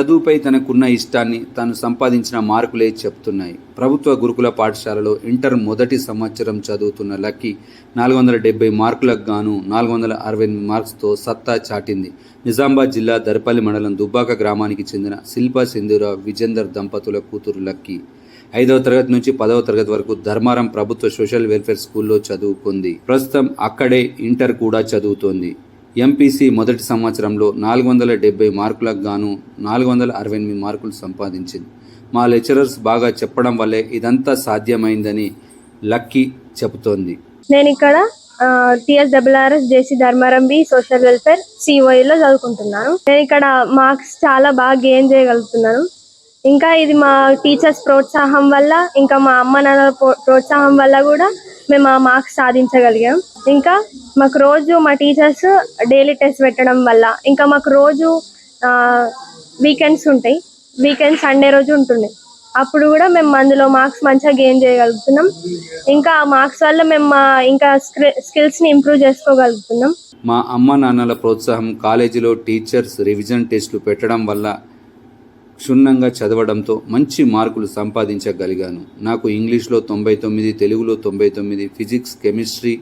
చదువుపై తనకున్న ఇష్టాన్ని తాను సంపాదించిన మార్కులే చెప్తున్నాయి. ప్రభుత్వ గురుకుల పాఠశాలలో ఇంటర్ మొదటి సంవత్సరం చదువుతున్న లక్కీ నాలుగు వందల డెబ్బై మార్కులకు గాను నాలుగు వందల అరవై మార్క్స్తో సత్తా చాటింది. నిజామాబాద్ జిల్లా దర్పల్లి మండలం దుబ్బాక గ్రామానికి చెందిన శిల్పా సింధురావు విజేందర్ దంపతుల కూతురు లక్కీ ఐదవ తరగతి నుంచి పదవ తరగతి వరకు ధర్మారం ప్రభుత్వ సోషల్ వెల్ఫేర్ స్కూల్లో చదువుకుంది. ప్రస్తుతం అక్కడే ఇంటర్ కూడా చదువుతోంది. ఎంపీసీ మొదటి సంవత్సరంలో నాలుగు వందల డెబ్బై మార్కులకు గాను నాలుగు వందల అరవై ఎనిమిది మార్కులు సంపాదించింది. మా లెక్చరర్స్ బాగా చెప్పడం వల్లే ఇదంతా సాధ్యమైందని లక్కీ చెబుతోంది. నేను ఇక్కడ TS WRS JC Dharmaram B social welfare సిఓఈలో చదువుకుంటున్నాను. నేను ఇక్కడ మార్క్స్ చాలా బాగా గెయిన్ చేయగలుగుతున్నాను. ఇంకా ఇది మా టీచర్స్ ప్రోత్సాహం వల్ల ఇంకా మా అమ్మ నాన్న ప్రోత్సాహం వల్ల కూడా మేము ఆ మార్క్స్ సాధించగలిగాం. ఇంకా మాకు రోజు మా టీచర్స్ డైలీ టెస్ట్ పెట్టడం వల్ల ఇంకా మాకు రోజు వీకెండ్స్ ఉంటాయి. వీకెండ్ సండే రోజు ఉంటుండే. అప్పుడు కూడా మేము అందులో మార్క్స్ మంచిగా గెయిన్ చేయగలుగుతున్నాం. ఇంకా ఆ మార్క్స్ వల్ల మేము మా ఇంకా స్కిల్స్ని ఇంప్రూవ్ చేసుకోగలుగుతున్నాం. మా అమ్మ నాన్నల ప్రోత్సాహం కాలేజీలో టీచర్స్ రివిజన్ టెస్టులు పెట్టడం వల్ల క్షుణ్ణంగా చదవడంతో మంచి మార్కులు సంపాదించగలిగాను. నాకు ఇంగ్లీష్లో తొంభై తొమ్మిది తెలుగులో తొంభై తొమ్మిది ఫిజిక్స్ కెమిస్ట్రీ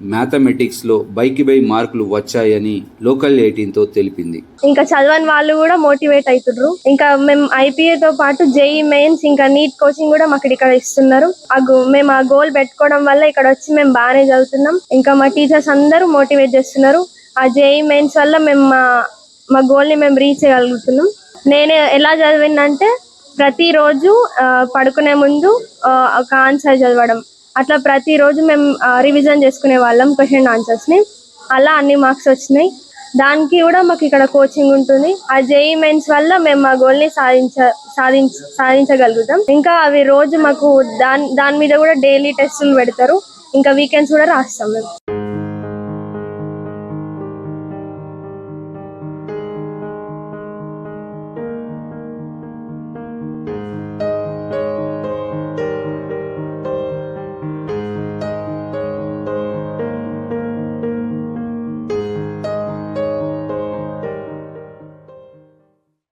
మ్యాథమెటిక్స్లో బైకి బై మార్కులు వచ్చాయని లోకల్ ఎయిటీన్తో తెలిపింది. ఇంకా చదవని వాళ్ళు కూడా మోటివేట్ అవుతుండ్రు ఇంకా మేము ఐపీఏతో పాటు జేఈ మెయిన్స్ ఇంకా నీట్ కోచింగ్ కూడా మాకు ఇక్కడ ఇస్తున్నారు. ఆ గో- మేము ఆ గోల్ పెట్టుకోవడం వల్ల ఇక్కడ వచ్చి మేము బాగానే చదువుతున్నాం. ఇంకా మా టీచర్స్ అందరూ మోటివేట్ చేస్తున్నారు. ఆ జేఈ మెయిన్స్ వల్ల మేము మా మా గోల్ని మేము రీచ్ చేయగలుగుతున్నాం. నేను ఎలా చదివిందంటే ప్రతిరోజు పడుకునే ముందు ఒక ఆన్సర్ చదవడం. అట్లా ప్రతిరోజు మేము రివిజన్ చేసుకునే వాళ్ళం క్వశ్చన్ ఆన్సర్స్ని. అలా అన్ని మార్క్స్ వచ్చినాయి. దానికి కూడా మాకు ఇక్కడ కోచింగ్ ఉంటుంది. ఆ జేఈ మెయిన్స్ వల్ల మేము మా గోల్ని సాధించ సాధించ సాధించగలుగుతాం. ఇంకా అవి రోజు మాకు దాని దాని మీద కూడా డైలీ టెస్టులు పెడతారు. ఇంకా వీకెండ్స్ కూడా రాస్తాం మేము.